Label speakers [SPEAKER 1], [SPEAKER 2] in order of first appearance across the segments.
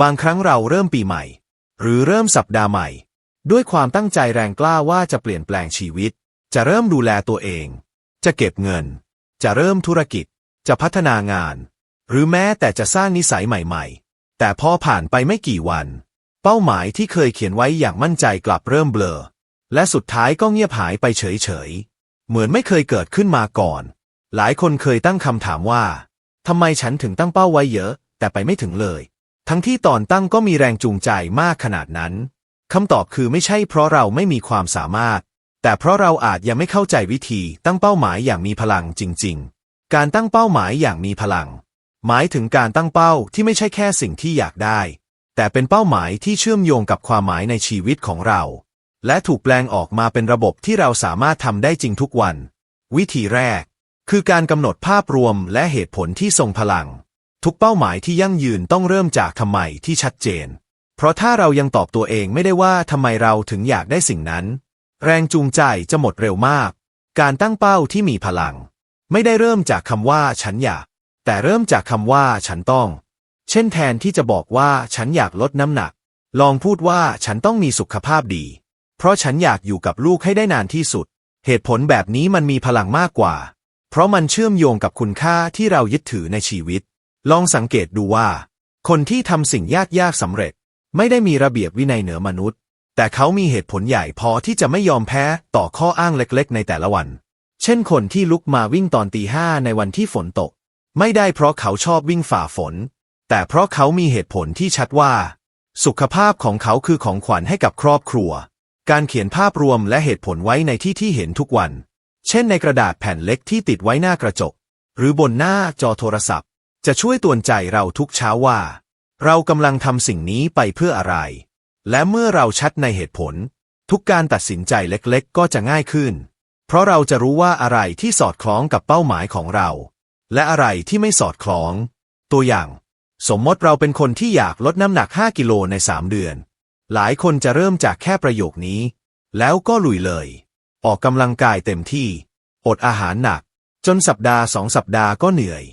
[SPEAKER 1] บางครั้งเราเริ่มปีใหม่ หรือเริ่มสัปดาห์ใหม่ ด้วยความตั้งใจแรงกล้าว่าจะเปลี่ยนแปลงชีวิต จะเริ่มดูแลตัวเอง จะเก็บเงิน จะเริ่มธุรกิจ จะพัฒนางาน หรือแม้แต่จะสร้างนิสัยใหม่ๆ แต่พอผ่านไปไม่กี่วัน เป้าหมายที่เคยเขียนไว้อย่างมั่นใจกลับเริ่มเบลอ และสุดท้ายก็เงียบหายไปเฉยๆ เหมือนไม่เคยเกิดขึ้นมาก่อน หลายคนเคยตั้งคำถามว่าทำไมฉันถึงตั้งเป้าไว้เยอะ แต่ไปไม่ถึงเลย ทั้งที่ตอนตั้งก็มีแรงจูงใจมากขนาดนั้นคำตอบคือไม่ใช่เพราะเราไม่มีความสามารถ แต่เพราะเราอาจยังไม่เข้าใจวิธีตั้งเป้าหมายอย่างมีพลังจริง ๆ การตั้งเป้าหมายอย่างมีพลัง หมายถึงการตั้งเป้าที่ไม่ใช่แค่สิ่งที่อยากได้ แต่เป็นเป้าหมายที่เชื่อมโยงกับความหมายในชีวิตของเรา และถูกแปลงออกมาเป็นระบบที่เราสามารถทำได้จริงทุกวัน วิธีแรก คือการกำหนดภาพรวมและเหตุผลที่ทรงพลัง ทุกเป้าหมายที่ยั่งยืนต้องเริ่มจากทำไมที่ชัดเจน เพราะถ้าเรายังตอบตัวเองไม่ได้ว่าทำไมเราถึงอยากได้สิ่งนั้น แรงจูงใจจะหมดเร็วมาก การตั้งเป้าที่มีพลัง ไม่ได้เริ่มจากคำว่าฉันอยาก แต่เริ่มจากคำว่าฉันต้อง เช่นแทนที่จะบอกว่าฉันอยากลดน้ำหนัก ลองพูดว่าฉันต้องมีสุขภาพดี เพราะฉันอยากอยู่กับลูกให้ได้นานที่สุด เหตุผลแบบนี้มันมีพลังมากกว่า เพราะมันเชื่อมโยงกับคุณค่าที่เรายึดถือในชีวิต ลองสังเกตดูว่า คนที่ทำสิ่งยากๆสำเร็จ ไม่ได้มีระเบียบวินัยเหนือมนุษย์ แต่เขามีเหตุผลใหญ่พอที่จะไม่ยอมแพ้ต่อข้ออ้างเล็กๆ ในแต่ละวัน เช่นคนที่ลุกมาวิ่งตอนตีห้าในวันที่ฝนตก ไม่ได้เพราะเขาชอบวิ่งฝ่าฝน แต่เพราะเขามีเหตุผลที่ชัดว่า สุขภาพของเขาคือของขวัญให้กับครอบครัว การเขียนภาพรวมและเหตุผลไว้ในที่ที่เห็นทุกวัน เช่นในกระดาษแผ่นเล็กที่ติดไว้หน้ากระจก หรือบนหน้าจอโทรศัพท์ จะช่วยตวนใจเราทุกเช้าว่า เรากำลังทำสิ่งนี้ไปเพื่ออะไร และเมื่อเราชัดในเหตุผล ทุกการตัดสินใจเล็กๆ ก็จะง่ายขึ้น เพราะเราจะรู้ว่าอะไรที่สอดคล้องกับเป้าหมายของเรา และอะไรที่ไม่สอดคล้อง ตัวอย่าง สมมติเราเป็นคนที่อยากลดน้ำหนัก 5 กิโลใน 3 เดือน หลายคนจะเริ่มจากแค่ประโยคนี้ แล้วก็ลุยเลย ออกกำลังกายเต็มที่ อดอาหารหนัก จนสัปดาห์สองสัปดาห์ก็เหนื่อย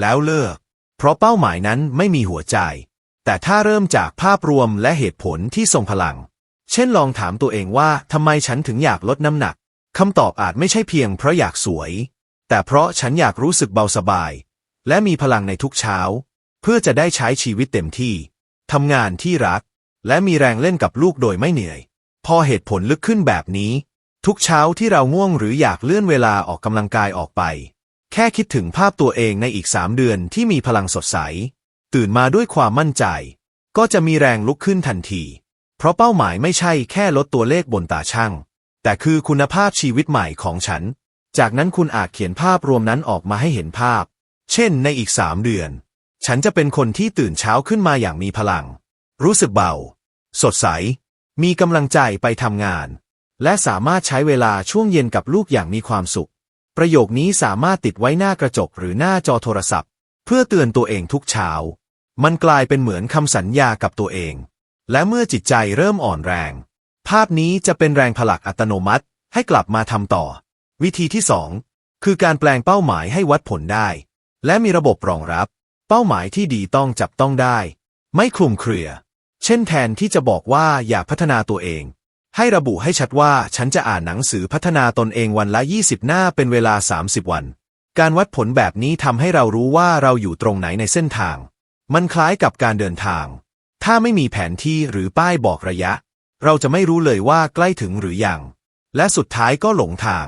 [SPEAKER 1] แล้วเลิก เพราะเป้าหมายนั้นไม่มีหัวใจ แต่ถ้าเริ่มจากภาพรวมและเหตุผลที่ทรงพลัง เช่นลองถามตัวเองว่าทำไมฉันถึงอยากลดน้ำหนักคำตอบอาจไม่ใช่เพียงเพราะอยากสวย แต่เพราะฉันอยากรู้สึกเบาสบาย และมีพลังในทุกเช้า เพื่อจะได้ใช้ชีวิตเต็มที่ทำงานที่รัก และมีแรงเล่นกับลูกโดยไม่เหนื่อย พอเหตุผลลึกขึ้นแบบนี้ ทุกเช้าที่เราง่วงหรืออยากเลื่อนเวลาออกกำลังกายออกไป แค่คิดถึงภาพตัวเองในอีกสามเดือนที่มีพลังสดใส ตื่นมาด้วยความมั่นใจ ก็จะมีแรงลุกขึ้นทันที เพราะเป้าหมายไม่ใช่แค่ลดตัวเลขบนตาช่าง แต่คือคุณภาพชีวิตใหม่ของฉัน จากนั้นคุณอาจเขียนภาพรวมนั้นออกมาให้เห็นภาพ เช่น ในอีกสามเดือน ฉันจะเป็นคนที่ตื่นเช้าขึ้นมาอย่างมีพลัง รู้สึกเบา สดใส มีกำลังใจไปทำงาน และสามารถใช้เวลาช่วงเย็นกับลูกอย่างมีความสุข ประโยคนี้สามารถติดไว้หน้ากระจกหรือหน้าจอโทรศัพท์ เพื่อเตือนตัวเองทุกเช้า มันกลายเป็นเหมือนคำสัญญากับตัวเอง และเมื่อจิตใจเริ่มอ่อนแรง ภาพนี้จะเป็นแรงผลักอัตโนมัติให้กลับมาทำต่อ วิธีที่สองคือการแปลงเป้าหมายให้วัดผลได้ และมีระบบรองรับ เป้าหมายที่ดีต้องจับต้องได้ ไม่คลุมเครือ เช่นแทนที่จะบอกว่าอยากพัฒนาตัวเอง ให้ระบุให้ชัดว่าฉันจะอ่านหนังสือพัฒนาตนเองวันละ 20 หน้าเป็นเวลา 30 วัน การวัดผลแบบนี้ทำให้เรารู้ว่าเราอยู่ตรงไหนในเส้นทาง มันคล้ายกับการเดินทาง ถ้าไม่มีแผนที่หรือป้ายบอกระยะ เราจะไม่รู้เลยว่าใกล้ถึงหรือยัง และสุดท้ายก็หลงทาง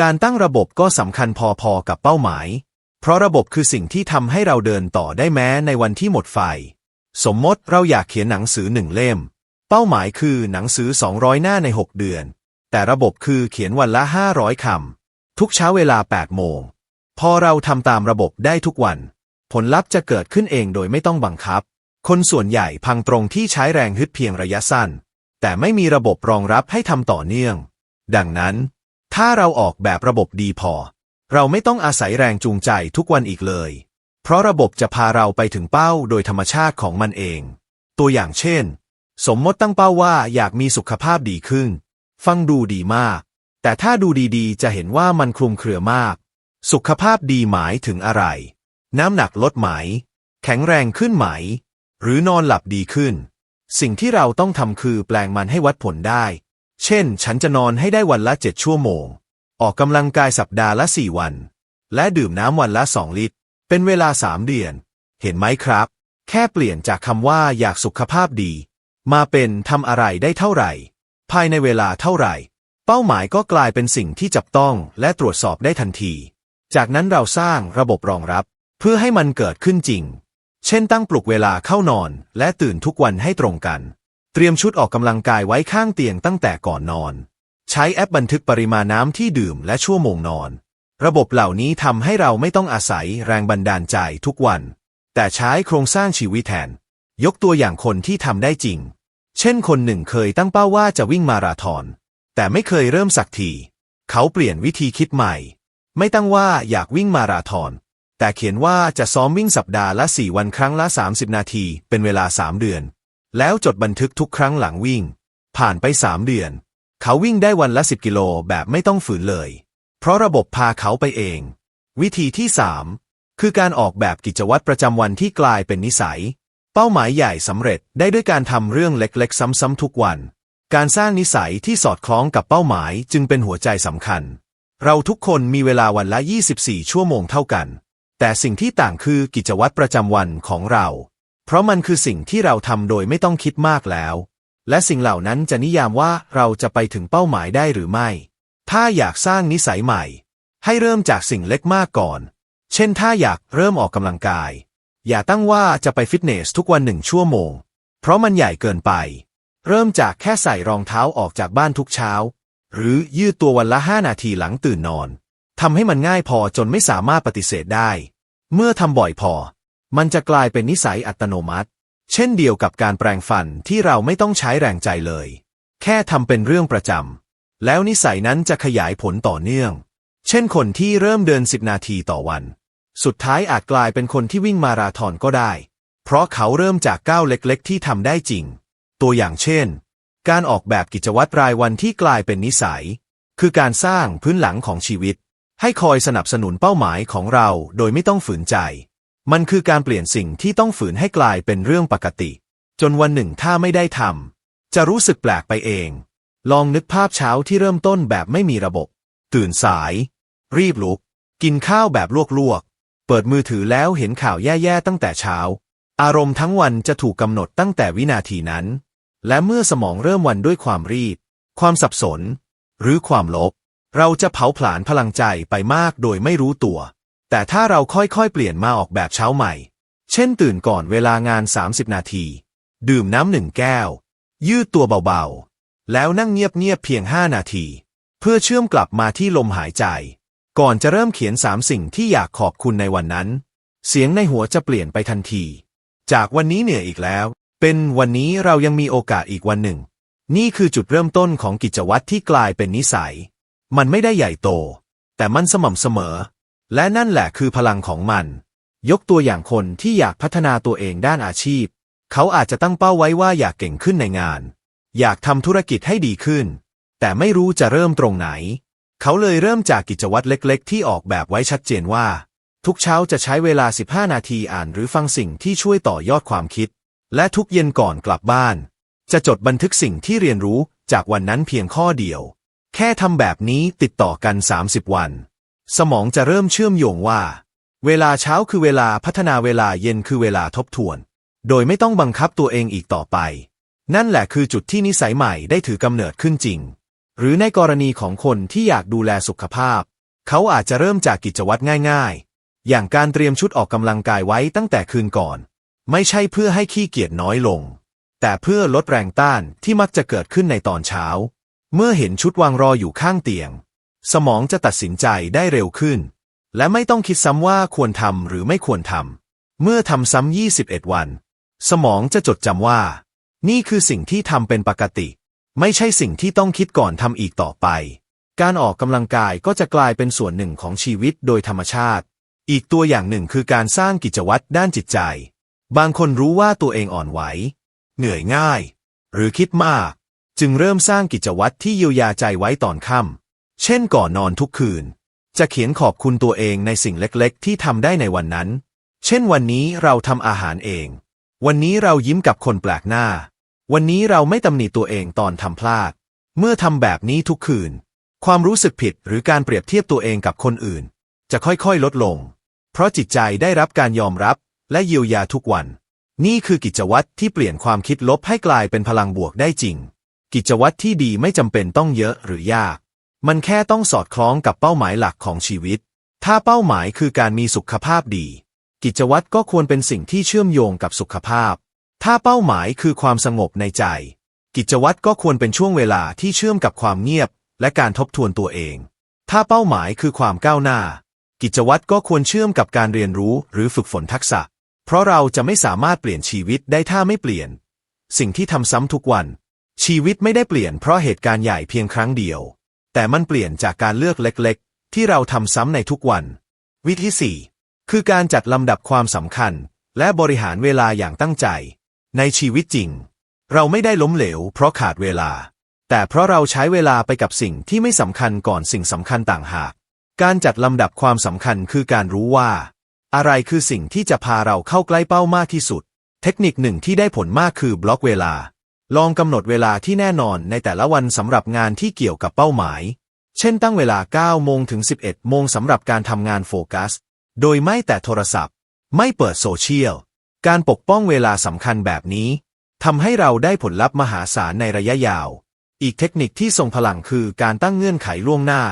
[SPEAKER 1] การตั้งระบบก็สำคัญพอๆกับเป้าหมาย เพราะระบบคือสิ่งที่ทำให้เราเดินต่อได้แม้ในวันที่หมดไฟ สมมติเราอยากเขียนหนังสือหนึ่งเล่ม เป้าหมายคือหนังสือ 200 หน้าใน 6 เดือน แต่ระบบคือเขียนวันละ 500 คำ ทุกเช้าเวลา 8 โมง พอเราทำตามระบบได้ทุกวัน ผลลัพธ์จะเกิดขึ้นเองโดยไม่ต้องบังคับ คนส่วนใหญ่พังตรงที่ใช้แรงฮึดเพียงระยะสั้น แต่ไม่มีระบบรองรับให้ทำต่อเนื่อง ดังนั้น ถ้าเราออกแบบระบบดีพอ เราไม่ต้องอาศัยแรงจูงใจทุกวันอีกเลย เพราะระบบจะพาเราไปถึงเป้าโดยธรรมชาติของมันเอง ตัวอย่างเช่น สมมติตั้งเป้าว่าอยากมีสุขภาพดีขึ้น ฟังดูดีมาก แต่ถ้าดูดีๆ จะเห็นว่ามันคลุมเครือมาก สุขภาพดีหมายถึงอะไร น้ำหนักลดไหม แข็งแรงขึ้นไหม หรือนอนหลับดีขึ้น สิ่งที่เราต้องทำคือแปลงมันให้วัดผลได้ เช่น ฉันจะนอนให้ได้วันละเจ็ดชั่วโมง ออกกำลังกายสัปดาห์ละสี่วัน และดื่มน้ำวันละสองลิตร เป็นเวลาสามเดือน เห็นไหมครับ แค่เปลี่ยนจากคำว่าอยากสุขภาพดี มาเป็นทำอะไรได้เท่าไหร่ ภายในเวลาเท่าไหร่ เป้าหมายก็กลายเป็นสิ่งที่จับต้องและตรวจสอบได้ทันที จากนั้นเราสร้างระบบรองรับ เพื่อให้มันเกิดขึ้นจริง เช่นตั้งปลุกเวลาเข้านอน และตื่นทุกวันให้ตรงกัน เตรียมชุดออกกำลังกายไว้ข้างเตียงตั้งแต่ก่อนนอน ใช้แอปบันทึกปริมาณน้ำที่ดื่มและชั่วโมงนอน ระบบเหล่านี้ทำให้เราไม่ต้องอาศัยแรงบันดาลใจทุกวัน แต่ใช้โครงสร้างชีวิตแทน ยกตัวอย่างคนที่ทำได้จริง เช่นคนหนึ่งเคยตั้งเป้าว่าจะวิ่งมาราธอน แต่ไม่เคยเริ่มสักที เขาเปลี่ยนวิธีคิดใหม่ ไม่ตั้งว่าอยากวิ่งมาราธอน แต่เขียนว่าจะซ้อมวิ่งสัปดาห์ละ4วันครั้งละ 30 นาที เป็นเวลา3เดือน แล้วจดบันทึกทุกครั้งหลังวิ่ง ผ่านไป3เดือน เขาวิ่งได้วันละ10กิโลแบบไม่ต้องฝืนเลย เพราะระบบพาเขาไปเอง วิธีที่3คือการออกแบบกิจวัตรประจำวันที่กลายเป็นนิสัย ป้าหมายใหญ่สำเร็จได้ด้วยการทำเรื่องเล็กๆ ซ้ำๆทุกวัน การสร้างนิสัยที่สอดคล้องกับเป้าหมายจึงเป็นหัวใจสำคัญ เราทุกคนมีเวลาวันละ 24 ชั่วโมงเท่ากัน แต่สิ่งที่ต่างคือกิจวัตรประจำวันของเรา เพราะมันคือสิ่งที่เราทำโดยไม่ต้องคิดมากแล้ว และสิ่งเหล่านั้นจะนิยามว่าเราจะไปถึงเป้าหมายได้หรือไม่ ถ้าอยากสร้างนิสัยใหม่ ให้เริ่มจากสิ่งเล็กมากก่อน เช่นถ้าอยากเริ่มออกกำลังกาย อย่าตั้งว่าจะไปฟิตเนสทุกวันหนึ่งชั่วโมง เพราะมันใหญ่เกินไป เริ่มจากแค่ใส่รองเท้าออกจากบ้านทุกเช้า หรือยืดตัววันละ5นาทีหลังตื่นนอนทำให้มันง่ายพอจนไม่สามารถปฏิเสธได้ เมื่อทำบ่อยพอ มันจะกลายเป็นนิสัยอัตโนมัติ เช่นเดียวกับการแปรงฟันที่เราไม่ต้องใช้แรงใจเลย แค่ทำเป็นเรื่องประจำแล้วนิสัยนั้นจะขยายผลต่อเนื่อง เช่นคนที่เริ่มเดิน 10 นาทีต่อวัน สุดท้ายอาจกลายเป็นคนที่วิ่งมาราธอนก็ได้ เพราะเขาเริ่มจากก้าวเล็กๆ ที่ทำได้จริง ตัวอย่างเช่น การออกแบบกิจวัตรรายวันที่กลายเป็นนิสัย คือการสร้างพื้นหลังของชีวิต ให้คอยสนับสนุนเป้าหมายของเราโดยไม่ต้องฝืนใจ มันคือการเปลี่ยนสิ่งที่ต้องฝืนให้กลายเป็นเรื่องปกติ จนวันหนึ่งถ้าไม่ได้ทำจะรู้สึกแปลกไปเอง ลองนึกภาพเช้าที่เริ่มต้นแบบไม่มีระบบ ตื่นสาย รีบลุก กินข้าวแบบลวกๆ เปิดมือถือแล้วเห็นข่าวแย่ๆตั้งแต่เช้า อารมณ์ทั้งวันจะถูกกำหนดตั้งแต่วินาทีนั้น และเมื่อสมองเริ่มวันด้วยความรีบ ความสับสน หรือความลบ เราจะเผาผลาญพลังใจไปมากโดยไม่รู้ตัว แต่ถ้าเราค่อยๆเปลี่ยนมาออกแบบเช้าใหม่ เช่นตื่นก่อนเวลางาน 30 นาที ดื่มน้ำหนึ่งแก้ว ยืดตัวเบาๆ แล้วนั่งเงียบๆเพียง 5 นาที เพื่อเชื่อมกลับมาที่ลมหายใจ ก่อนจะเริ่มเขียนสามสิ่งที่อยากขอบคุณในวันนั้น เสียงในหัวจะเปลี่ยนไปทันที จากวันนี้เหนื่อยอีกแล้ว เป็นวันนี้เรายังมีโอกาสอีกวันหนึ่ง นี่คือจุดเริ่มต้นของกิจวัตรที่กลายเป็นนิสัย มันไม่ได้ใหญ่โต แต่มันสม่ำเสมอ และนั่นแหละคือพลังของมัน ยกตัวอย่างคนที่อยากพัฒนาตัวเองด้านอาชีพ เขาอาจจะตั้งเป้าไว้ว่าอยากเก่งขึ้นในงาน อยากทำธุรกิจให้ดีขึ้น แต่ไม่รู้จะเริ่มตรงไหน เขาเลยเริ่มจากกิจวัตรเล็ก ๆ ที่ออกแบบไว้ชัดเจนว่า ทุกเช้าจะใช้เวลา 15 นาทีอ่านหรือฟังสิ่งที่ช่วยต่อยอดความคิด และทุกเย็นก่อนกลับบ้าน จะจดบันทึกสิ่งที่เรียนรู้จากวันนั้นเพียงข้อเดียว แค่ทำแบบนี้ติดต่อกัน 30 วัน สมองจะเริ่มเชื่อมโยงว่า เวลาเช้าคือเวลาพัฒนาเวลาเย็นคือเวลาทบทวน โดยไม่ต้องบังคับตัวเองอีกต่อไป นั่นแหละคือจุดที่นิสัยใหม่ได้ถือกำเนิดขึ้นจริง หรือในกรณีของคนที่อยากดูแลสุขภาพ เขาอาจจะเริ่มจากกิจวัตรง่ายๆ อย่างการเตรียมชุดออกกำลังกายไว้ตั้งแต่คืนก่อน ไม่ใช่เพื่อให้ขี้เกียจน้อยลง แต่เพื่อลดแรงต้านที่มักจะเกิดขึ้นในตอนเช้า เมื่อเห็นชุดวางรออยู่ข้างเตียง สมองจะตัดสินใจได้เร็วขึ้น และไม่ต้องคิดซ้ำว่าควรทำหรือไม่ควรทำเมื่อทำซ้ำ21 วัน สมองจะจดจำว่า นี่คือสิ่งที่ทำเป็นปกติ ไม่ใช่สิ่งที่ต้องคิดก่อนทำอีกต่อไป การออกกำลังกายก็จะกลายเป็นส่วนหนึ่งของชีวิตโดยธรรมชาติ อีกตัวอย่างหนึ่งคือการสร้างกิจวัตรด้านจิตใจ บางคนรู้ว่าตัวเองอ่อนไหว เหนื่อยง่าย หรือคิดมาก จึงเริ่มสร้างกิจวัตรที่เยียวยาใจไว้ตอนค่ำเช่นก่อนนอนทุกคืน จะเขียนขอบคุณตัวเองในสิ่งเล็กๆ ที่ทำได้ในวันนั้น เช่นวันนี้เราทำอาหารเอง วันนี้เรายิ้มกับคนแปลกหน้า วันนี้เราไม่ตำหนิตัวเองตอนทำพลาด เมื่อทำแบบนี้ทุกคืน ความรู้สึกผิดหรือการเปรียบเทียบตัวเองกับคนอื่น จะค่อยๆลดลง เพราะจิตใจได้รับการยอมรับและเยียวยาทุกวัน นี่คือกิจวัตรที่เปลี่ยนความคิดลบให้กลายเป็นพลังบวกได้จริง กิจวัตรที่ดีไม่จำเป็นต้องเยอะหรือยาก มันแค่ต้องสอดคล้องกับเป้าหมายหลักของชีวิต ถ้าเป้าหมายคือการมีสุขภาพดี กิจวัตรก็ควรเป็นสิ่งที่เชื่อมโยงกับสุขภาพ ถ้าเป้าหมายคือความสงบในใจ กิจวัตรก็ควรเป็นช่วงเวลาที่เชื่อมกับความเงียบ และการทบทวนตัวเอง ถ้าเป้าหมายคือความก้าวหน้า กิจวัตรก็ควรเชื่อมกับการเรียนรู้หรือฝึกฝนทักษะ เพราะเราจะไม่สามารถเปลี่ยนชีวิตได้ถ้าไม่เปลี่ยน สิ่งที่ทำซ้ำทุกวัน ชีวิตไม่ได้เปลี่ยนเพราะเหตุการณ์ใหญ่เพียงครั้งเดียว แต่มันเปลี่ยนจากการเลือกเล็ก ๆ ที่เราทำซ้ำในทุกวัน วิธีสี่คือการจัดลำดับความสำคัญ และบริหารเวลาอย่างตั้งใจ ในชีวิตจริง เราไม่ได้ล้มเหลวเพราะขาดเวลา แต่เพราะเราใช้เวลาไปกับสิ่งที่ไม่สำคัญก่อนสิ่งสำคัญต่างหาก การจัดลำดับความสำคัญคือการรู้ว่า อะไรคือสิ่งที่จะพาเราเข้าใกล้เป้ามากที่สุด เทคนิคหนึ่งที่ได้ผลมากคือบล็อกเวลา ลองกำหนดเวลาที่แน่นอนในแต่ละวันสำหรับงานที่เกี่ยวกับเป้าหมาย เช่นตั้งเวลา 9 โมงถึง 11 โมงสำหรับการทำงานโฟกัส โดยไม่แต่โทรศัพท์ ไม่เปิดโซเชียล การปกป้องเวลาสำคัญแบบนี้ทำให้เราได้ผลลัพธ์มหาศาลในระยะยาว อีกเทคนิคที่ทรงพลังคือการตั้งเงื่อนไขล่วงหน้า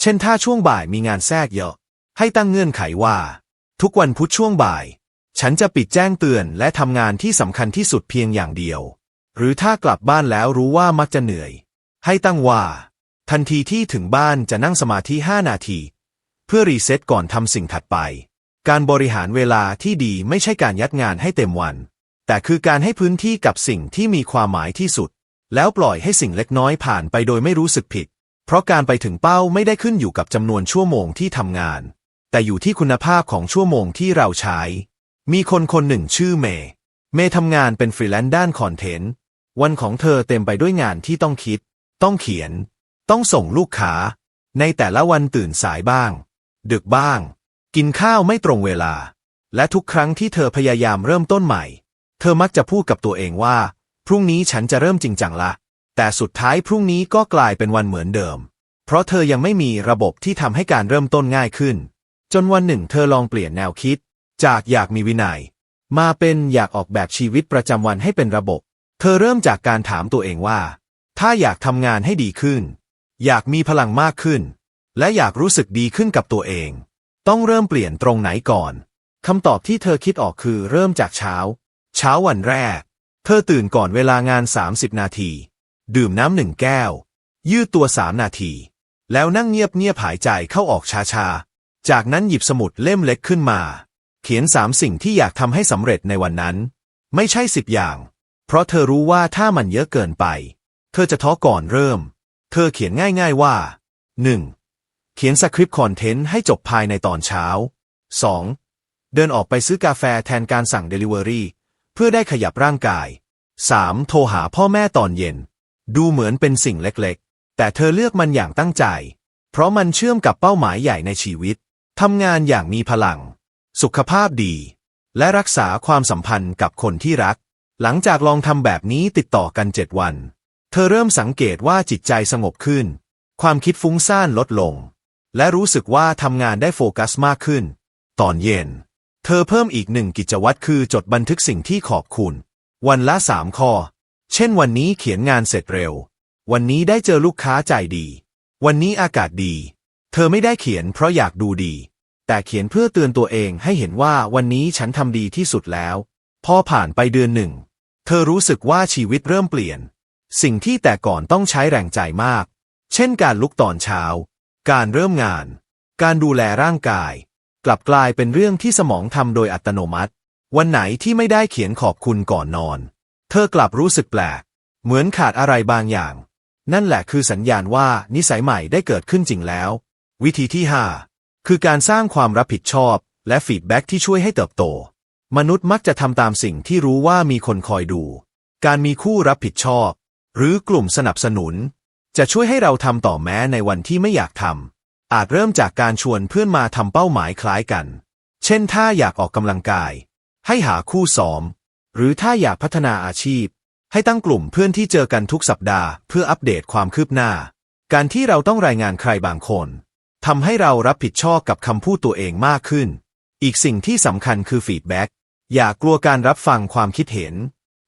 [SPEAKER 1] เช่นถ้าช่วงบ่ายมีงานแทรกเยอะ ให้ตั้งเงื่อนไขว่า ทุกวันพุธช่วงบ่าย ฉันจะปิดแจ้งเตือนและทำงานที่สำคัญที่สุดเพียงอย่างเดียว หรือถ้ากลับบ้านแล้วรู้ว่ามักจะเหนื่อย ให้ตั้งว่า ทันทีที่ถึงบ้านจะนั่งสมาธิ 5 นาที เพื่อรีเซ็ตก่อนทำสิ่งถัดไป การบริหารเวลาที่ดีไม่ใช่การยัดงานให้เต็มวัน แต่คือการให้พื้นที่กับสิ่งที่มีความหมายที่สุด แล้วปล่อยให้สิ่งเล็กน้อยผ่านไปโดยไม่รู้สึกผิด เพราะการไปถึงเป้าไม่ได้ขึ้นอยู่กับจำนวนชั่วโมงที่ทำงาน แต่อยู่ที่คุณภาพของชั่วโมงที่เราใช้ มีคนคนหนึ่งชื่อเมย์ เมย์ทำงานเป็นฟรีแลนซ์ด้านคอนเทนต์ วันของเธอเต็มไปด้วยงานที่ต้องคิด ต้องเขียน ต้องส่งลูกค้า ในแต่ละวันตื่นสายบ้าง ดึกบ้าง กินข้าวไม่ตรงเวลา และทุกครั้งที่เธอพยายามเริ่มต้นใหม่ เธอมักจะพูดกับตัวเองว่า พรุ่งนี้ฉันจะเริ่มจริงจังละ แต่สุดท้ายพรุ่งนี้ก็กลายเป็นวันเหมือนเดิม เพราะเธอยังไม่มีระบบที่ทำให้การเริ่มต้นง่ายขึ้น จนวันหนึ่งเธอลองเปลี่ยนแนวคิด จากอยากมีวินัย มาเป็นอยากออกแบบชีวิตประจำวันให้เป็นระบบ เธอเริ่มจากการถามตัวเองว่า ถ้าอยากทำงานให้ดีขึ้น อยากมีพลังมากขึ้น และอยากรู้สึกดีขึ้นกับตัวเอง ต้องเริ่มเปลี่ยนตรงไหนก่อนคำตอบที่เธอคิดออกคือเริ่มจากเช้า เช้าวันแรก เธอตื่นก่อนเวลางาน 30 นาที ดื่มน้ำหนึ่งแก้ว ยืดตัวสามนาที แล้วนั่งเงียบเงียบหายใจเข้าออกช้าๆ จากนั้นหยิบสมุดเล่มเล็กขึ้นมา เขียนสามสิ่งที่อยากทำให้สำเร็จในวันนั้น ไม่ใช่สิบอย่าง เพราะเธอรู้ว่าถ้ามันเยอะเกินไป เธอจะท้อก่อนเริ่ม เธอเขียนง่าย ๆว่า 1. เขียนสคริปต์คอนเทนต์ให้จบภายในตอนเช้า 2. เดินออกไปซื้อกาแฟแทนการสั่งเดลิเวอรี่เพื่อได้ขยับร่างกาย 3. โทรหาพ่อแม่ตอนเย็น ดูเหมือนเป็นสิ่งเล็กๆ แต่เธอเลือกมันอย่างตั้งใจ เพราะมันเชื่อมกับเป้าหมายใหญ่ในชีวิตทำงานอย่างมีพลัง สุขภาพดี และรักษาความสัมพันธ์กับคนที่รัก หลังจากลองทำแบบนี้ติดต่อกันเจ็ดวัน เธอเริ่มสังเกตว่าจิตใจสงบขึ้น ความคิดฟุ้งซ่านลดลง และรู้สึกว่าทำงานได้โฟกัสมากขึ้น ตอนเย็น เธอเพิ่มอีกหนึ่งกิจวัตรคือจดบันทึกสิ่งที่ขอบคุณ วันละสามข้อ เช่นวันนี้เขียนงานเสร็จเร็ว วันนี้ได้เจอลูกค้าใจดี วันนี้อากาศดี เธอไม่ได้เขียนเพราะอยากดูดี แต่เขียนเพื่อเตือนตัวเองให้เห็นว่าวันนี้ฉันทำดีที่สุดแล้ว พอผ่านไปเดือนหนึ่ง เธอรู้สึกว่าชีวิตเริ่มเปลี่ยน สิ่งที่แต่ก่อนต้องใช้แรงใจมาก เช่นการลุกตอนเช้า การเริ่มงาน การดูแลร่างกาย กลับกลายเป็นเรื่องที่สมองทำโดยอัตโนมัติ วันไหนที่ไม่ได้เขียนขอบคุณก่อนนอน เธอกลับรู้สึกแปลก เหมือนขาดอะไรบางอย่าง นั่นแหละคือสัญญาณว่านิสัยใหม่ได้เกิดขึ้นจริงแล้ว วิธีที่ 5 คือการสร้างความรับผิดชอบ และฟีดแบ็กที่ช่วยให้เติบโต มนุษย์มักจะทำตามสิ่งที่รู้ว่ามีคนคอยดู การมีคู่รับผิดชอบ หรือกลุ่มสนับสนุน จะช่วยให้เราทำต่อแม้ในวันที่ไม่อยากทำอาจเริ่มจากการชวนเพื่อนมาทำเป้าหมายคล้ายกัน เช่นถ้าอยากออกกำลังกาย ให้หาคู่ซ้อม หรือถ้าอยากพัฒนาอาชีพ ให้ตั้งกลุ่มเพื่อนที่เจอกันทุกสัปดาห์เพื่ออัปเดตความคืบหน้า การที่เราต้องรายงานใครบางคนทำให้เรารับผิดชอบกับคำพูดตัวเองมากขึ้น อีกสิ่งที่สำคัญคือฟีดแบ็กอย่ากลัวการรับฟังความคิดเห็น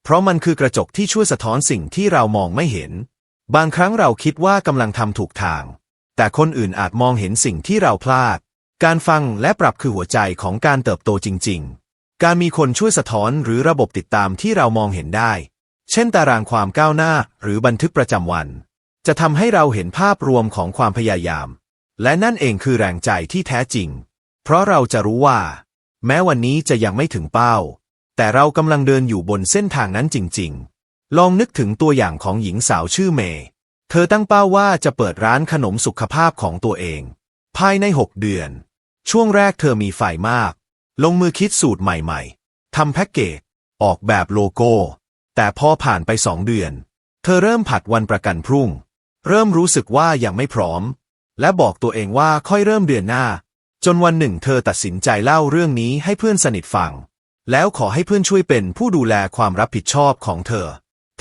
[SPEAKER 1] เพราะมันคือกระจกที่ช่วยสะท้อนสิ่งที่เรามองไม่เห็น บางครั้งเราคิดว่ากำลังทำถูกทาง แต่คนอื่นอาจมองเห็นสิ่งที่เราพลาด การฟังและปรับคือหัวใจของการเติบโตจริง ๆ การมีคนช่วยสะท้อนหรือระบบติดตามที่เรามองเห็นได้ เช่นตารางความก้าวหน้าหรือบันทึกประจำวัน จะทำให้เราเห็นภาพรวมของความพยายาม และนั่นเองคือแรงใจที่แท้จริง เพราะเราจะรู้ว่า แม้วันนี้จะยังไม่ถึงเป้า แต่เรากำลังเดินอยู่บนเส้นทางนั้นจริง ๆ ลองนึกถึงตัวอย่างของหญิงสาวชื่อเมย์ เธอตั้งเป้าว่าจะเปิดร้านขนมสุขภาพของตัวเอง ภายในหกเดือน ช่วงแรกเธอมีไฟมาก ลงมือคิดสูตรใหม่ๆ ทำแพ็กเกจ ออกแบบโลโก้ แต่พอผ่านไปสองเดือน เธอเริ่มผัดวันประกันพรุ่ง เริ่มรู้สึกว่ายังไม่พร้อม และบอกตัวเองว่าค่อยเริ่มเดือนหน้า จนวันหนึ่งเธอตัดสินใจเล่าเรื่องนี้ให้เพื่อนสนิทฟัง แล้วขอให้เพื่อนช่วยเป็นผู้ดูแลความรับผิดชอบของเธอ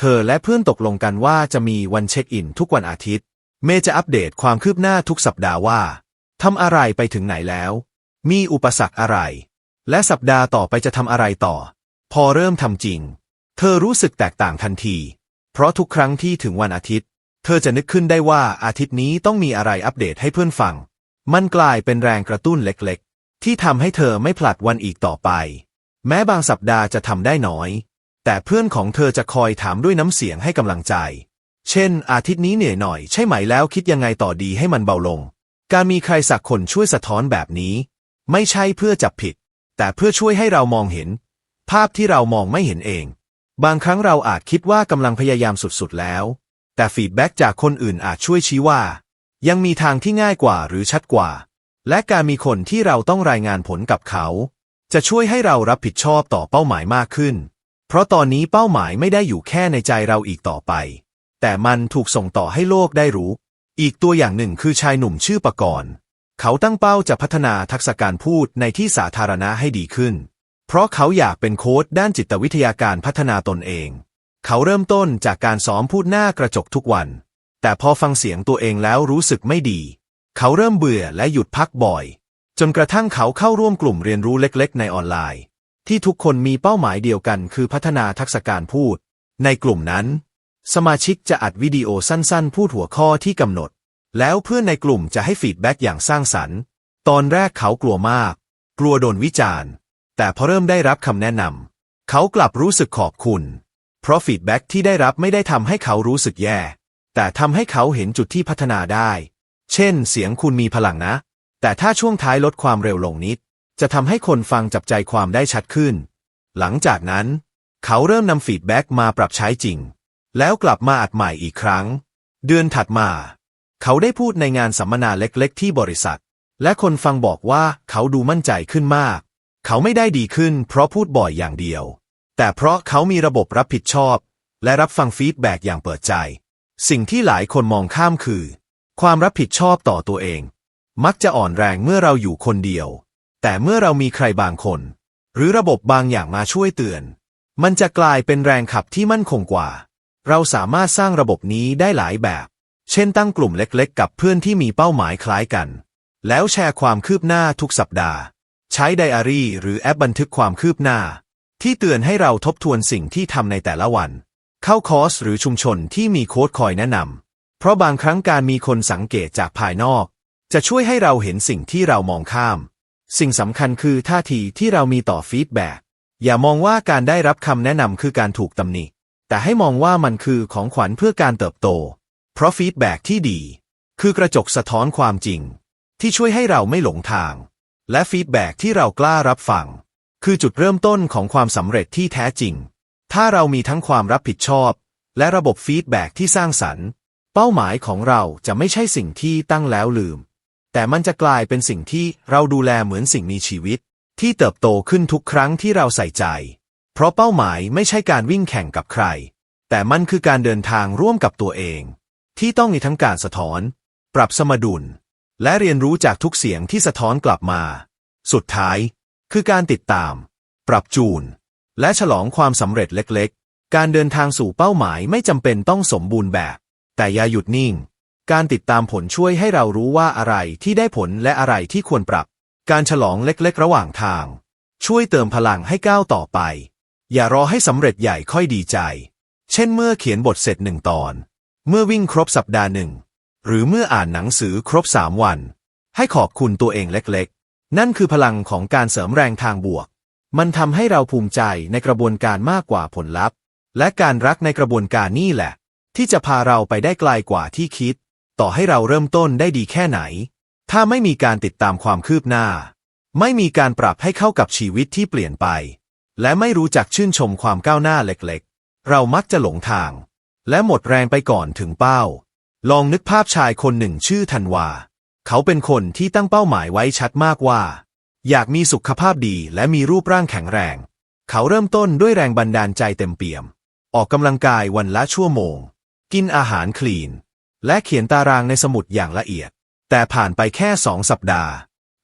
[SPEAKER 1] เธอและเพื่อนตกลงกันว่าจะมีวันเช็คอินทุกวันอาทิตย์ เมย์จะอัปเดตความคืบหน้าทุกสัปดาห์ว่าทำอะไรไปถึงไหนแล้ว มีอุปสรรคอะไร และสัปดาห์ต่อไปจะทำอะไรต่อ พอเริ่มทำจริง เธอรู้สึกแตกต่างทันที เพราะทุกครั้งที่ถึงวันอาทิตย์ เธอจะนึกขึ้นได้ว่าอาทิตย์นี้ต้องมีอะไรอัปเดตให้เพื่อนฟัง มันกลายเป็นแรงกระตุ้นเล็กๆ ที่ทำให้เธอไม่ผลัดวันอีกต่อไป แม้บางสัปดาห์จะทำได้น้อย แต่เพื่อนของเธอจะคอยถามด้วยน้ำเสียงให้กำลังใจ เช่น อาทิตย์นี้เหนื่อยหน่อยใช่ไหมแล้วคิดยังไงต่อดีให้มันเบาลง การมีใครสักคนช่วยสะท้อนแบบนี้ ไม่ใช่เพื่อจับผิด แต่เพื่อช่วยให้เรามองเห็น ภาพที่เรามองไม่เห็นเอง บางครั้งเราอาจคิดว่ากำลังพยายามสุดๆแล้ว แต่ฟีดแบ็กจากคนอื่นอาจช่วยชี้ว่า ยังมีทางที่ง่ายกว่าหรือชัดกว่า และการมีคนที่เราต้องรายงานผลกับเขา จะช่วยให้เรารับผิดชอบต่อเป้าหมายมากขึ้น เพราะตอนนี้เป้าหมายไม่ได้อยู่แค่ในใจเราอีกต่อไป แต่มันถูกส่งต่อให้โลกได้รู้ อีกตัวอย่างหนึ่งคือชายหนุ่มชื่อปกรณ์เขาตั้งเป้าจะพัฒนาทักษะการพูดในที่สาธารณะให้ดีขึ้น เพราะเขาอยากเป็นโค้ชด้านจิตวิทยาการพัฒนาตนเอง เขาเริ่มต้นจากการซ้อมพูดหน้ากระจกทุกวัน แต่พอฟังเสียงตัวเองแล้วรู้สึกไม่ดี เขาเริ่มเบื่อและหยุดพักบ่อย จนกระทั่งเขาเข้าร่วมกลุ่มเรียนรู้เล็ก ๆ ในออนไลน์ ที่ทุกคนมีเป้าหมายเดียวกันคือพัฒนาทักษะการพูด ในกลุ่มนั้น สมาชิกจะอัดวิดีโอสั้นๆ พูดหัวข้อที่กำหนด แล้วเพื่อนในกลุ่มจะให้ฟีดแบ็กอย่างสร้างสรรค์ ตอนแรกเขากลัวมาก กลัวโดนวิจารณ์ แต่พอเริ่มได้รับคำแนะนำเขากลับรู้สึกขอบคุณ เพราะฟีดแบ็กที่ได้รับไม่ได้ทำให้เขารู้สึกแย่ แต่ทำให้เขาเห็นจุดที่พัฒนาได้ เช่น เสียงคุณมีพลังนะ แต่ถ้าช่วงท้ายลดความเร็วลงนิด จะทำให้คนฟังจับใจความได้ชัดขึ้น หลังจากนั้น เขาเริ่มนำฟีดแบ็กมาปรับใช้จริง แล้วกลับมาอัดใหม่อีกครั้ง เดือนถัดมา เขาได้พูดในงานสัมมนาเล็กๆ ที่บริษัท และคนฟังบอกว่าเขาดูมั่นใจขึ้นมาก เขาไม่ได้ดีขึ้นเพราะพูดบ่อยอย่างเดียว แต่เพราะเขามีระบบรับผิดชอบ และรับฟังฟีดแบ็กอย่างเปิดใจ สิ่งที่หลายคนมองข้ามคือ ความรับผิดชอบต่อตัวเอง มักจะอ่อนแรงเมื่อเราอยู่คนเดียว แต่เมื่อเรามีใครบางคน หรือระบบบางอย่างมาช่วยเตือน มันจะกลายเป็นแรงขับที่มั่นคงกว่า เราสามารถสร้างระบบนี้ได้หลายแบบ เช่นตั้งกลุ่มเล็กๆ กับเพื่อนที่มีเป้าหมายคล้ายกัน แล้วแชร์ความคืบหน้าทุกสัปดาห์ ใช้ไดอารี่หรือแอปบันทึกความคืบหน้า ที่เตือนให้เราทบทวนสิ่งที่ทำในแต่ละวัน เข้าคอร์สหรือชุมชนที่มีโค้ดคอยแนะนำเพราะบางครั้งการมีคนสังเกตจากภายนอก จะช่วยให้เราเห็นสิ่งที่เรามองข้าม สิ่งสำคัญคือท่าทีที่เรามีต่อฟีดแบ็กอย่ามองว่าการได้รับคำแนะนำคือการถูกตำหนิ แต่ให้มองว่ามันคือของขวัญเพื่อการเติบโต เพราะฟีดแบ็กที่ดี คือกระจกสะท้อนความจริง ที่ช่วยให้เราไม่หลงทาง และฟีดแบ็กที่เรากล้ารับฟัง คือจุดเริ่มต้นของความสำเร็จที่แท้จริง ถ้าเรามีทั้งความรับผิดชอบ และระบบฟีดแบ็กที่สร้างสรรค์ เป้าหมายของเราจะไม่ใช่สิ่งที่ตั้งแล้วลืม แต่มันจะกลายเป็นสิ่งที่เราดูแลเหมือนสิ่งมีชีวิต ที่เติบโตขึ้นทุกครั้งที่เราใส่ใจ เพราะเป้าหมายไม่ใช่การวิ่งแข่งกับใคร แต่มันคือการเดินทางร่วมกับตัวเอง ที่ต้องมีทั้งการสะท้อน ปรับสมดุล และเรียนรู้จากทุกเสียงที่สะท้อนกลับมา สุดท้าย คือการติดตาม ปรับจูน และฉลองความสำเร็จเล็กๆ การเดินทางสู่เป้าหมายไม่จำเป็นต้องสมบูรณ์แบบ แต่อย่าหยุดนิ่ง การติดตามผลช่วยให้เรารู้ว่าอะไรที่ได้ผลและอะไรที่ควรปรับ การฉลองเล็กๆ ระหว่างทาง ช่วยเติมพลังให้ก้าวต่อไป อย่ารอให้สำเร็จใหญ่ค่อยดีใจ เช่นเมื่อเขียนบทเสร็จหนึ่งตอน เมื่อวิ่งครบสัปดาห์หนึ่ง หรือเมื่ออ่านหนังสือครบสามวัน ให้ขอบคุณตัวเองเล็กๆ นั่นคือพลังของการเสริมแรงทางบวก มันทำให้เราภูมิใจในกระบวนการมากกว่าผลลัพธ์ และการรักในกระบวนการนี่แหละ ที่จะพาเราไปได้ไกลกว่าที่คิด ต่อให้เราเริ่มต้นได้ดีแค่ไหน ถ้าไม่มีการติดตามความคืบหน้า ไม่มีการปรับให้เข้ากับชีวิตที่เปลี่ยนไป และไม่รู้จักชื่นชมความก้าวหน้าเล็กๆ เรามักจะหลงทาง และหมดแรงไปก่อนถึงเป้า ลองนึกภาพชายคนหนึ่งชื่อธันวา เขาเป็นคนที่ตั้งเป้าหมายไว้ชัดมากว่า อยากมีสุขภาพดีและมีรูปร่างแข็งแรง เขาเริ่มต้นด้วยแรงบันดาลใจเต็มเปี่ยม ออกกำลังกายวันละชั่วโมง กินอาหารคลีน และเขียนตารางในสมุดอย่างละเอียด แต่ผ่านไปแค่สองสัปดาห์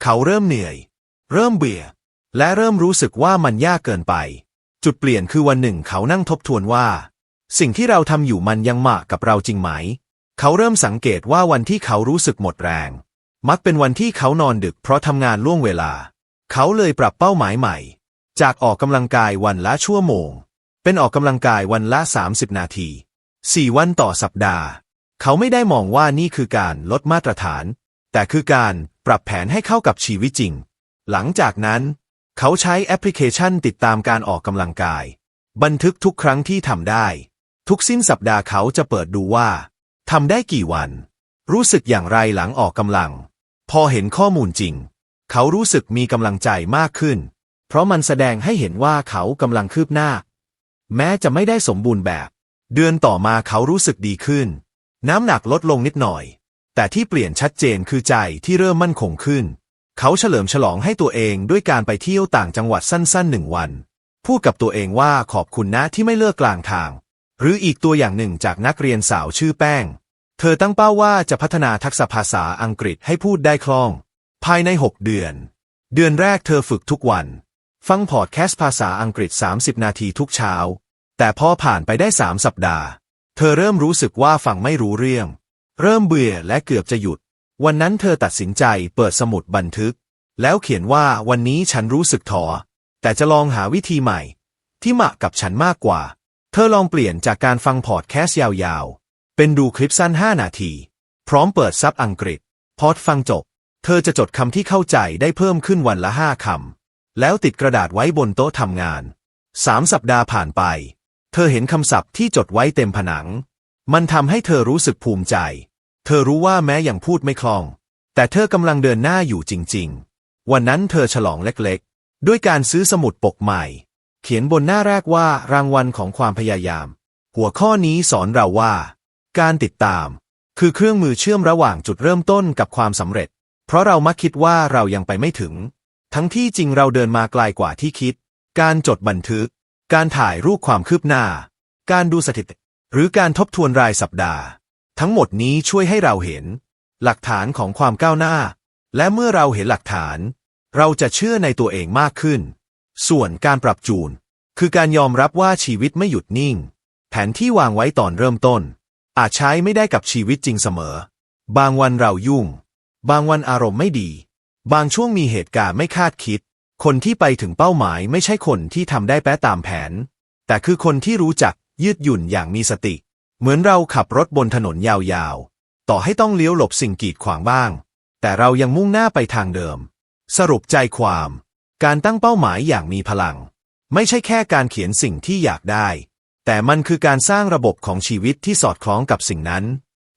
[SPEAKER 1] เขาเริ่มเหนื่อย เริ่มเบื่อ และเริ่มรู้สึกว่ามันยากเกินไป จุดเปลี่ยนคือวันหนึ่งเขานั่งทบทวนว่า สิ่งที่เราทำอยู่มันยังเหมาะกับเราจริงไหม เขาเริ่มสังเกตว่าวันที่เขารู้สึกหมดแรง มักเป็นวันที่เขานอนดึกเพราะทำงานล่วงเวลา เขาเลยปรับเป้าหมายใหม่ จากออกกำลังกายวันละชั่วโมง เป็นออกกำลังกายวันละ 30 นาที 4 วันต่อสัปดาห์ เขาไม่ได้มองว่านี่คือการลดมาตรฐาน แต่คือการปรับแผนให้เข้ากับชีวิตจริง หลังจากนั้น เขาใช้แอปพลิเคชันติดตามการออกกำลังกาย บันทึกทุกครั้งที่ทำได้ ทุกสิ้นสัปดาห์เขาจะเปิดดูว่าทำได้กี่วัน รู้สึกอย่างไรหลังออกกำลัง พอเห็นข้อมูลจริง เขารู้สึกมีกำลังใจมากขึ้น เพราะมันแสดงให้เห็นว่าเขากำลังคืบหน้า แม้จะไม่ได้สมบูรณ์แบบ เดือนต่อมาเขารู้สึกดีขึ้น น้ำหนักลดลงนิดหน่อย แต่ที่เปลี่ยนชัดเจนคือใจที่เริ่มมั่นคงขึ้น เขาเฉลิมฉลองให้ตัวเองด้วยการไปเที่ยวต่างจังหวัดสั้นๆหนึ่งวัน พูดกับตัวเองว่าขอบคุณนะที่ไม่เลิกกลางทาง หรืออีกตัวอย่างหนึ่งจากนักเรียนสาวชื่อแป้ง เธอตั้งเป้าว่าจะพัฒนาทักษะภาษาอังกฤษให้พูดได้คล่อง ภายใน 6 เดือน เดือนแรกเธอฝึกทุกวัน ฟังพอดแคสต์ภาษาอังกฤษ 30 นาทีทุกเช้า แต่พอผ่านไปได้ 3 สัปดาห์ เธอเริ่มรู้สึกว่าฟังไม่รู้เรื่อง เริ่มเบื่อและเกือบจะหยุด วันนั้นเธอตัดสินใจเปิดสมุดบันทึก แล้วเขียนว่าวันนี้ฉันรู้สึกท้อแต่จะลองหาวิธีใหม่ ที่เหมาะกับฉันมากกว่า เธอลองเปลี่ยนจากการฟังพอดแคสต์ยาวๆ เป็นดูคลิปสั้น 5 นาที พร้อมเปิดซับอังกฤษ พอดฟังจบ เธอจะจดคำที่เข้าใจได้เพิ่มขึ้นวันละห้าคำแล้วติดกระดาษไว้บนโต๊ะทำงานสามสัปดาห์ผ่านไป เธอเห็นคำศัพท์ที่จดไว้เต็มผนัง มันทำให้เธอรู้สึกภูมิใจ เธอรู้ว่าแม้ยังพูดไม่คล่อง แต่เธอกำลังเดินหน้าอยู่จริง ๆ วันนั้นเธอฉลองเล็กๆ ด้วยการซื้อสมุดปกใหม่ เขียนบนหน้าแรกว่ารางวัลของความพยายาม หัวข้อนี้สอนเราว่า การติดตาม คือเครื่องมือเชื่อมระหว่างจุดเริ่มต้นกับความสำเร็จ เพราะเรามักคิดว่าเรายังไปไม่ถึง ทั้งที่จริงเราเดินมาไกลกว่าที่คิด การจดบันทึก การถ่ายรูปความคืบหน้า การดูสถิติ หรือการทบทวนรายสัปดาห์ ทั้งหมดนี้ช่วยให้เราเห็น หลักฐานของความก้าวหน้า และเมื่อเราเห็นหลักฐาน เราจะเชื่อในตัวเองมากขึ้น ส่วนการปรับจูน คือการยอมรับว่าชีวิตไม่หยุดนิ่ง แผนที่วางไว้ตอนเริ่มต้น อาจใช้ไม่ได้กับชีวิตจริงเสมอ บางวันเรายุ่ง บางวันอารมณ์ไม่ดี บางช่วงมีเหตุการณ์ไม่คาดคิด คนที่ไปถึงเป้าหมายไม่ใช่คนที่ทำได้แป๊ะตามแผน แต่คือคนที่รู้จักยืดหยุ่นอย่างมีสติ เหมือนเราขับรถบนถนนยาวๆ ต่อให้ต้องเลี้ยวหลบสิ่งกีดขวางบ้าง แต่เรายังมุ่งหน้าไปทางเดิม สรุปใจความ การตั้งเป้าหมายอย่างมีพลัง ไม่ใช่แค่การเขียนสิ่งที่อยากได้ แต่มันคือการสร้างระบบของชีวิตที่สอดคล้องกับสิ่งนั้น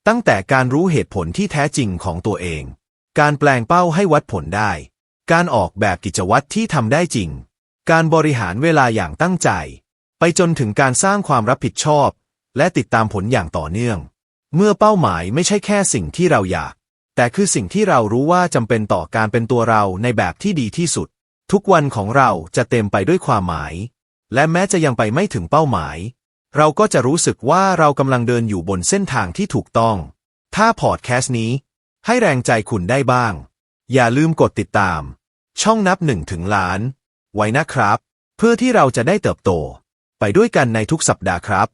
[SPEAKER 1] ตั้งแต่การรู้เหตุผลที่แท้จริงของตัวเอง การแปลงเป้าให้วัดผลได้ การออกแบบกิจวัตรที่ทำได้จริง การบริหารเวลาอย่างตั้งใจ ไปจนถึงการสร้างความรับผิดชอบ และติดตามผลอย่างต่อเนื่อง เมื่อเป้าหมายไม่ใช่แค่สิ่งที่เราอยาก แต่คือสิ่งที่เรารู้ว่าจำเป็นต่อการเป็นตัวเราในแบบที่ดีที่สุด ทุกวันของเราจะเต็มไปด้วยความหมาย และแม้จะยังไปไม่ถึงเป้าหมาย เราก็จะรู้สึกว่าเรากำลังเดินอยู่บนเส้นทางที่ถูกต้อง ถ้าพอดแคสต์นี้ ให้แรงใจคุณได้บ้าง อย่าลืมกดติดตาม ช่องนับหนึ่งถึงล้าน ไว้นะครับ เพื่อที่เราจะได้เติบโต ไปด้วยกันในทุกสัปดาห์ครับ